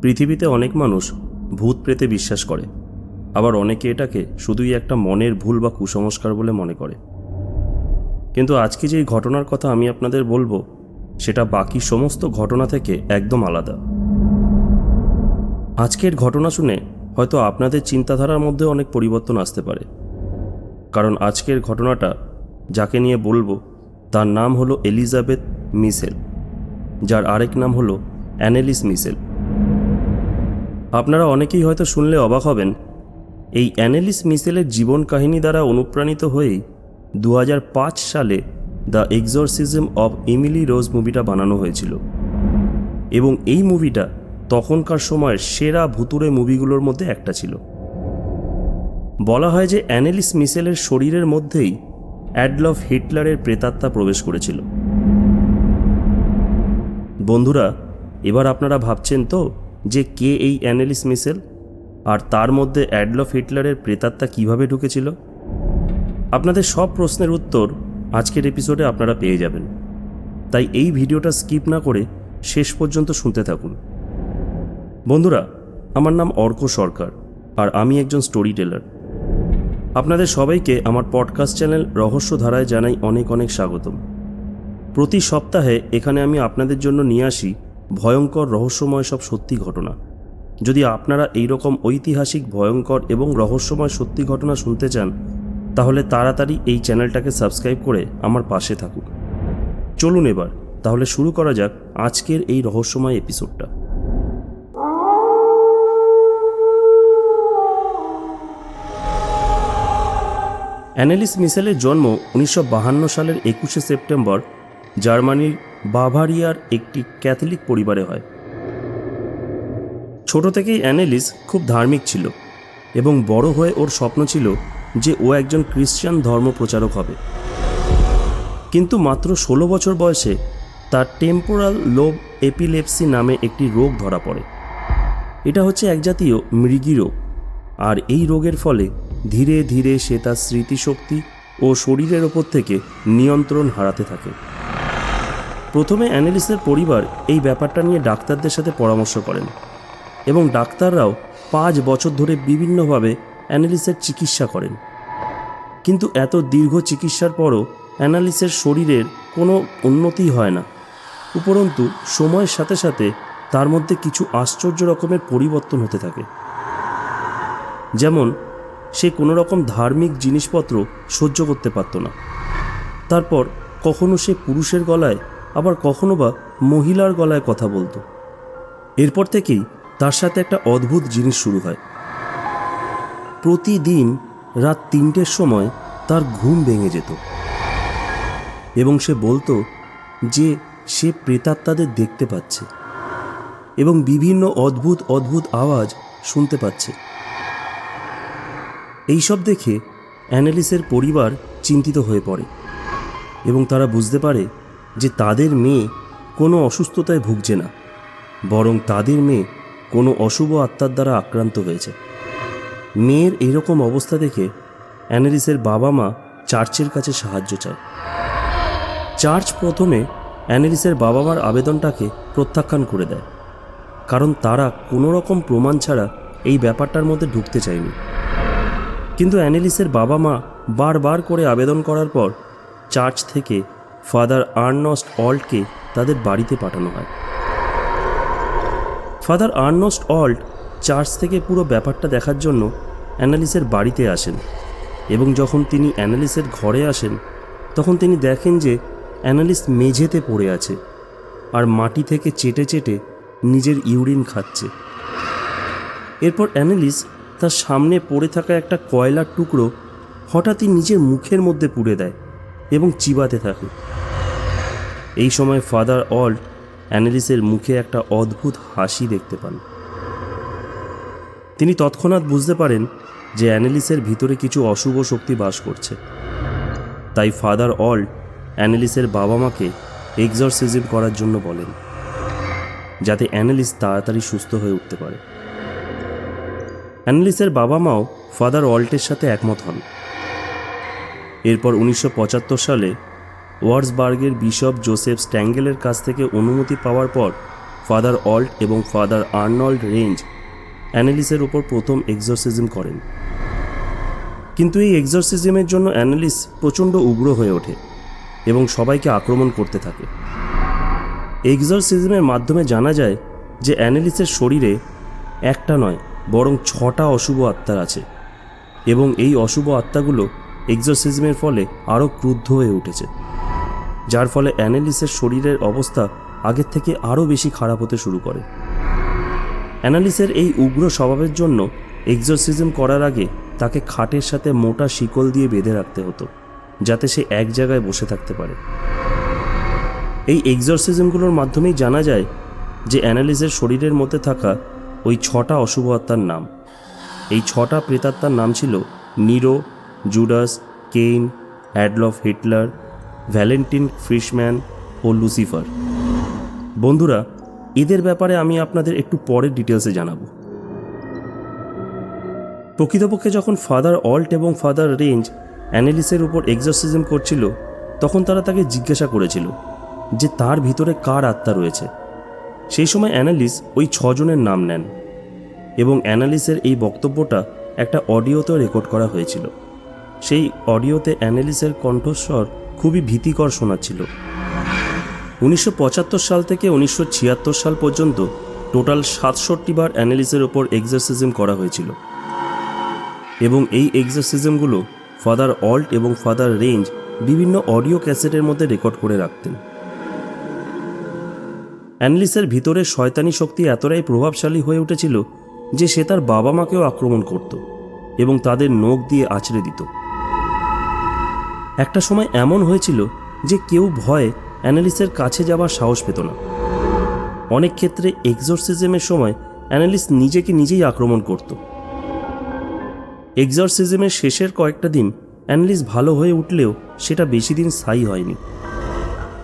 পৃথিবীতে অনেক মানুষ ভূত প্রেতে বিশ্বাস করে, আবার অনেকে এটাকে শুধুই একটা মনের ভুল বা কুসংস্কার বলে মনে করে। কিন্তু আজকে যেই ঘটনার কথা আমি আপনাদের বলব, সেটা বাকি সমস্ত ঘটনা থেকে একদম আলাদা। আজকের ঘটনা শুনে হয়তো আপনাদের চিন্তাধারার মধ্যে অনেক পরিবর্তন আসতে পারে। কারণ আজকের ঘটনাটা যাকে নিয়ে বলব, তার নাম হলো এলিজাবেথ মিসেল, যার আরেক নাম হলো অ্যানেলিস মিসেল। আপনারা অনেকেই হয়তো শুনলে অবাক হবেন, এই অ্যানেলিস মিসেলের জীবন কাহিনী দ্বারা অনুপ্রাণিত হয়েই দু হাজার পাঁচ সালে the exorcism of Emily Rose মুভিটা বানানো হয়েছিল। এবং এই মুভিটা তখনকার সময়ের সেরা ভুতুরে মুভিগুলোর মধ্যে একটা ছিল। বলা হয় যে অ্যানেলিস মিসেলের শরীরের মধ্যেই অ্যাডলফ হিটলারের প্রেতাত্মা প্রবেশ করেছিল। বন্ধুরা, এবার আপনারা ভাবছেন তো যে কে এই অ্যানেলিস মিসেল? আর তার মধ্যে অ্যাডলফ হিটলারের প্রেতাত্মা কীভাবে ঢুকেছিল? আপনাদের সব প্রশ্নের উত্তর আজকের এপিসোডে আপনারা পেয়ে যাবেন। তাই এই ভিডিওটা স্কিপ না করে শেষ পর্যন্ত শুনতে থাকুন। বন্ধুরা, আমার নাম অর্ক সরকার, আর আমি একজন স্টোরি টেলার আপনাদের সবাইকে আমার পডকাস্ট চ্যানেল রহস্য ধারায় জানাই অনেক অনেক স্বাগতম। প্রতি সপ্তাহে এখানে আমি আপনাদের জন্য নিয়ে আসি ভয়ঙ্কর রহস্যময় সব সত্যি ঘটনা। যদি আপনারা এই রকম ঐতিহাসিক, ভয়ঙ্কর এবং রহস্যময় সত্যি ঘটনা শুনতে চান, তাহলে তাড়াতাড়ি এই চ্যানেলটাকে সাবস্ক্রাইব করে আমার পাশে থাকুন। চলুন এবার, তাহলে শুরু করা যাক আজকের এই রহস্যময় এপিসোডটা অ্যানেলিস মিসেলের জন্ম উনিশশো সালের একুশে সেপ্টেম্বর জার্মানির বাভারিয়ার একটি ক্যাথলিক পরিবারে হয়। ছোট থেকেই অ্যানেলিস খুব ধার্মিক ছিল এবং বড় হয়ে ওর স্বপ্ন ছিল যে ও একজন খ্রিস্টান ধর্ম প্রচারক হবে। কিন্তু মাত্র ষোলো বছর বয়সে তার টেম্পোরাল লোব এপিলেপসি নামে একটি রোগ ধরা পড়ে। এটা হচ্ছে এক জাতীয় মৃগী রোগ, আর এই রোগের ফলে ধীরে ধীরে সে তার স্মৃতিশক্তি ও শরীরের ওপর থেকে নিয়ন্ত্রণ হারাতে থাকে। প্রথমে অ্যানালিসের পরিবার এই ব্যাপারটা নিয়ে ডাক্তারদের সাথে পরামর্শ করেন এবং ডাক্তাররাও পাঁচ বছর ধরে বিভিন্নভাবে অ্যানালিসের চিকিৎসা করেন। কিন্তু এত দীর্ঘ চিকিৎসার পরও অ্যানালিসের শরীরের কোনো উন্নতি হয় না। উপরন্তু, সময়ের সাথে সাথে তার মধ্যে কিছু আশ্চর্য রকমের পরিবর্তন হতে থাকে। যেমন সে কোনো রকম ধার্মিক জিনিসপত্র সহ্য করতে পারত না। তারপর কখনো সে পুরুষের গলায়, আবার কখনো বা মহিলার গলায় কথা বলতো। এরপর থেকেই তার সাথে একটা অদ্ভুত জিনিস শুরু হয়। প্রতিদিন রাত তিনটের সময় তার ঘুম ভেঙে যেত। এবং সে বলতো যে সে প্রেতাত্মাদের দেখতে পাচ্ছে এবং বিভিন্ন অদ্ভুত অদ্ভুত আওয়াজ শুনতে পাচ্ছে। এইসব দেখে অ্যানালিসের পরিবার চিন্তিত হয়ে পড়ে এবং তারা বুঝতে পারে যে তাদের মেয়ে কোনো অসুস্থতায় ভুগছে না, বরং তাদের মেয়ে কোনো অশুভ আত্মার দ্বারা আক্রান্ত হয়েছে। মেয়ের এরকম অবস্থা দেখে অ্যানালিসের বাবা মা চার্চের কাছে সাহায্য চায়। চার্চ প্রথমে অ্যানালিসের বাবা মার আবেদনটাকে প্রত্যাখ্যান করে দেয়, কারণ তারা কোনো রকম প্রমাণ ছাড়া এই ব্যাপারটার মধ্যে ঢুকতে চায়নি। কিন্তু অ্যানেলিসের বাবা মা বারবার করে আবেদন করার পর চার্চ থেকে ফাদার আর্নস্ট অল্টকে তাদের বাড়িতে পাঠানো হয়। ফাদার আর্নস্ট অল্ট চার্চ থেকে পুরো ব্যাপারটা দেখার জন্য অ্যানালিসের বাড়িতে আসেন এবং যখন তিনি অ্যানালিসের ঘরে আসেন, তখন তিনি দেখেন যে অ্যানালিস মেঝেতে পড়ে আছে আর মাটি থেকে চেটে চেটে নিজের ইউরিন খাচ্ছে। এরপর অ্যানালিস তার সামনে পড়ে থাকা একটা কয়লার টুকরো হঠাৎই নিজের মুখের মধ্যে পুড়ে দেয় এবং চিবাতে থাকে। এই সময় ফাদার অল্ট অ্যানালিসের মুখে একটা অদ্ভুত হাসি দেখতে পান। তিনি তৎক্ষণাৎ বুঝতে পারেন যে অ্যানালিসের ভিতরে কিছু অশুভ শক্তি বাস করছে। তাই ফাদার অল্ট অ্যানালিসের বাবা মাকে এক্সরসিজম করার জন্য বলেন, যাতে অ্যানালিস তাড়াতাড়ি সুস্থ হয়ে উঠতে পারে। অ্যানালিসের বাবা মাও ফাদার অল্টের সাথে একমত হন। এরপর উনিশশো পঁচাত্তর সালে ওয়ার্সবার্গের বিশপ জোসেফ স্ট্যাঙ্গেলের কাছ থেকে অনুমতি পাওয়ার পর ফাদার অল্ট এবং ফাদার আর্নল্ড রেঞ্জ অ্যানালিসের ওপর প্রথম এক্সরসিজম করেন। কিন্তু এই এক্সরসিজমের জন্য অ্যানালিস প্রচণ্ড উগ্র হয়ে ওঠে এবং সবাইকে আক্রমণ করতে থাকে। এক্সরসিজমের মাধ্যমে জানা যায় যে অ্যানালিসের শরীরে একটা নয় বরং ছটা অশুভ আত্মার আছে। এবং এই অশুভ আত্মাগুলো এক্সোসিজমের ফলে আরও ক্রুদ্ধ হয়ে উঠেছে। যার ফলে অ্যানালিসের শরীরের অবস্থা আগের থেকে আরও বেশি খারাপ হতে শুরু করে। অ্যানালিসের এই উগ্র স্বভাবের জন্য এক্সোসিজম করার আগে তাকে খাটের সাথে মোটা শিকল দিয়ে বেঁধে রাখতে হতো, যাতে সে এক জায়গায় বসে থাকতে পারে। এই এক্সরসিজমগুলোর মাধ্যমেই জানা যায় যে অ্যানালিসের শরীরের মধ্যে থাকা ওই ছটা অশুভ আত্মার নাম। এই ছটা প্রেতাত্মার নাম ছিল Nero, Judas, Cain, Adolf Hitler, Valentin Fleischmann ও লুসিফার। বন্ধুরা, এদের ব্যাপারে আমি আপনাদের একটু পরে ডিটেলসে জানাব। প্রকৃতপক্ষে যখন ফাদার অল্ট এবং ফাদার রেঞ্জ অ্যানালিসের উপর এক্সরসিজম করছিল, তখন তারা তাকে জিজ্ঞাসা করেছিল যে তার ভিতরে কার আত্মা রয়েছে। সেই সময় অ্যানালিস ওই ছজনের নাম নেন এবং অ্যানালিসের এই বক্তব্যটা একটা অডিওতেও রেকর্ড করা হয়েছিল। সেই অডিওতে অ্যানালিসের কণ্ঠস্বর খুবই ভীতিকর শোনাচ্ছিল। উনিশশো পঁচাত্তর সাল থেকে উনিশশো ছিয়াত্তর সাল পর্যন্ত টোটাল সাতষট্টি বার অ্যানালিসের ওপর এক্সারসিজম করা হয়েছিল। এবং এই এক্সারসিজমগুলো ফাদার অল্ট এবং ফাদার রেঞ্জ বিভিন্ন অডিও ক্যাসেটের মধ্যে রেকর্ড করে রাখতেন। অ্যানলিসের ভিতরে শয়তানি শক্তি এতটাই প্রভাবশালী হয়ে উঠেছিল যে সে তার বাবা মাকেও আক্রমণ করত এবং তাদের নখ দিয়ে আছড়ে দিত। একটা সময় এমন হয়েছিল যে কেউ ভয়ে অ্যানালিসের কাছে যাবার সাহস পেত না। অনেক ক্ষেত্রে এক্সরসিজমের সময় অ্যানালিস নিজেকে নিজেই আক্রমণ করত। এক্সরসিজমের শেষের কয়েকটা দিন অ্যানালিস ভালো হয়ে উঠলেও সেটা বেশি দিন স্থায়ী হয়নি।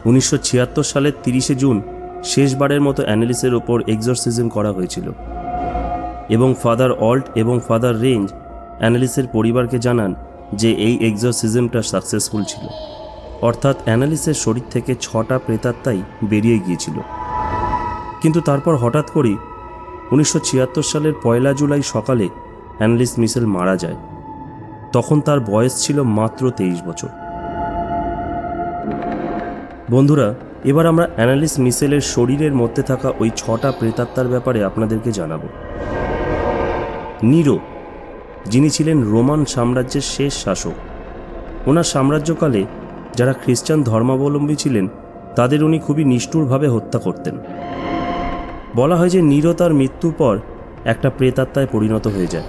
উনিশশো ছিয়াত্তর সালের তিরিশে জুন শেষবারের মতো অ্যানালিসের ওপর এক্সরসিজম করা হয়েছিল। এবং ফাদার অল্ট এবং ফাদার রেঞ্জ অ্যানালিসের পরিবারকে জানান যে এই এক্সরসিজমটা সাকসেসফুল ছিল। অর্থাৎ অ্যানালিসের শরীর থেকে ছটা প্রেতাত্মাই বেরিয়ে গিয়েছিল। কিন্তু তারপর হঠাৎ করেই উনিশশো ছিয়াত্তর সালের পয়লা জুলাই সকালে অ্যানালিস মিসেল মারা যায়। তখন তার বয়স ছিল মাত্র তেইশ বছর। বন্ধুরা এবার আমরা অ্যানালিস মিসেলের শরীরের মধ্যে থাকা ওই ছটা প্রেতাত্মার ব্যাপারে আপনাদেরকে জানাব। নিরো, যিনি ছিলেন রোমান সাম্রাজ্যের শেষ শাসক, ওনার সাম্রাজ্যকালে যারা খ্রিস্টান ধর্মাবলম্বী ছিলেন, তাদের উনি খুবই নিষ্ঠুরভাবে হত্যা করতেন। বলা হয় যে নিরো তার মৃত্যুর পর একটা প্রেতাত্মায় পরিণত হয়ে যায়।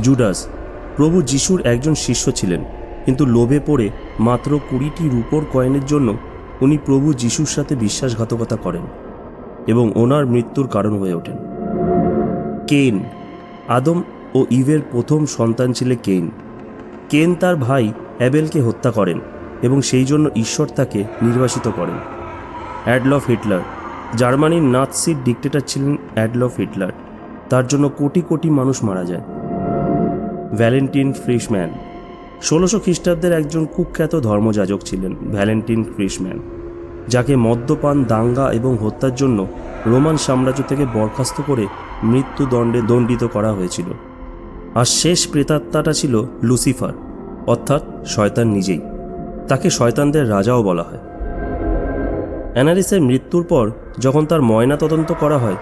জুডাস, প্রভু যিশুর একজন শিষ্য ছিলেন, কিন্তু লোভে পড়ে মাত্র কুড়িটি রূপোর কয়েনের জন্য উনি প্রভু যিশুর সাথে বিশ্বাসঘাতকতা করেন এবং ওনার মৃত্যুর কারণ হয়ে ওঠেন। কেন আদম ও ইভের প্রথম সন্তান ছিল কেন কেন তার ভাই অ্যাবেলকে হত্যা করেন এবং সেই জন্য ঈশ্বর তাকে নির্বাসিত করেন। অ্যাডলফ হিটলার, জার্মানির নাৎসির ডিক্টেটর ছিলেন অ্যাডলফ হিটলার। তার জন্য কোটি কোটি মানুষ মারা যায়। ভ্যালেন্টিন ফ্রিশম্যান ষোলোশো খ্রিস্টাব্দের একজন কুখ্যাত ধর্মযাজক ছিলেন ভ্যালেন্টিন ক্রিসম্যান, যাকে মদ্যপান, দাঙ্গা এবং হত্যার জন্য রোমান সাম্রাজ্য থেকে বরখাস্ত করে মৃত্যুদণ্ডে দণ্ডিত করা হয়েছিল। আর শেষ প্রেতাত্মাটা ছিল লুসিফার, অর্থাৎ শয়তান নিজেই। তাকে শয়তানদের রাজাও বলা হয়। অ্যানালিসের মৃত্যুর পর যখন তার ময়না তদন্ত করা হয়,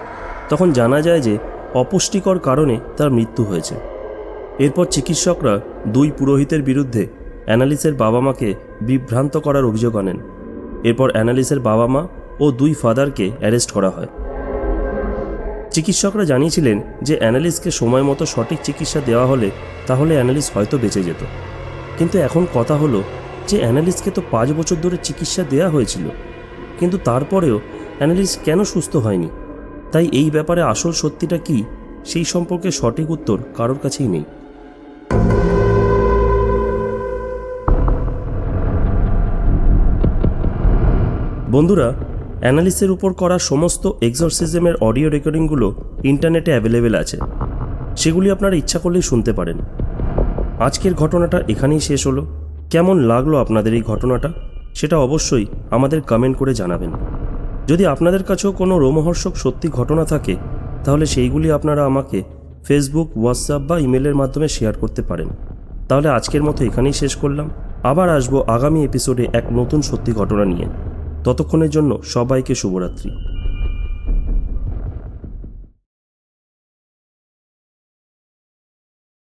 তখন জানা যায় যে অপুষ্টিকর কারণে তার মৃত্যু হয়েছে। এরপর চিকিৎসকরা দুই পুরোহিতের বিরুদ্ধে অ্যানালিসের বাবা মাকে বিভ্রান্ত করার অভিযোগ আনেন। এরপর অ্যানালিসের বাবা মা ও দুই ফাদারকে অ্যারেস্ট করা হয়। চিকিৎসকরা জানিয়েছিলেন যে অ্যানালিসকে সময় মতো সঠিক চিকিৎসা দেওয়া হলে তাহলে অ্যানালিস হয়তো বেঁচে যেত। কিন্তু এখন কথা হলো যে অ্যানালিসকে তো পাঁচ বছর ধরে চিকিৎসা দেওয়া হয়েছিল। কিন্তু তারপরেও অ্যানালিস কেন সুস্থ হয়নি? তাই এই ব্যাপারে আসল সত্যিটা কি, সেই সম্পর্কে সঠিক উত্তর কারোর কাছেই নেই। বন্ধুরা অ্যানালিসের উপর করা সমস্ত এক্সরসিজমের অডিও রেকর্ডিংগুলো ইন্টারনেটে অ্যাভেলেবেল আছে। সেগুলি আপনারা ইচ্ছা করলেই শুনতে পারেন। আজকের ঘটনাটা এখানেই শেষ হলো। কেমন লাগল আপনাদের এই ঘটনাটা? সেটা অবশ্যই আমাদের কমেন্ট করে জানাবেন। যদি আপনাদের কাছেও কোনো রোমহর্ষক সত্যি ঘটনা থাকে, তাহলে সেইগুলি আপনারা আমাকে ফেসবুক হোয়াটসঅ্যাপ বা ইমেলের মাধ্যমে শেয়ার করতে পারেন। তাহলে আজকের মতো এখানেই শেষ করলাম। আবার আসব আগামী এপিসোডে এক নতুন সত্যি ঘটনা নিয়ে। ততক্ষণের জন্য সবাইকে শুভরাত্রি।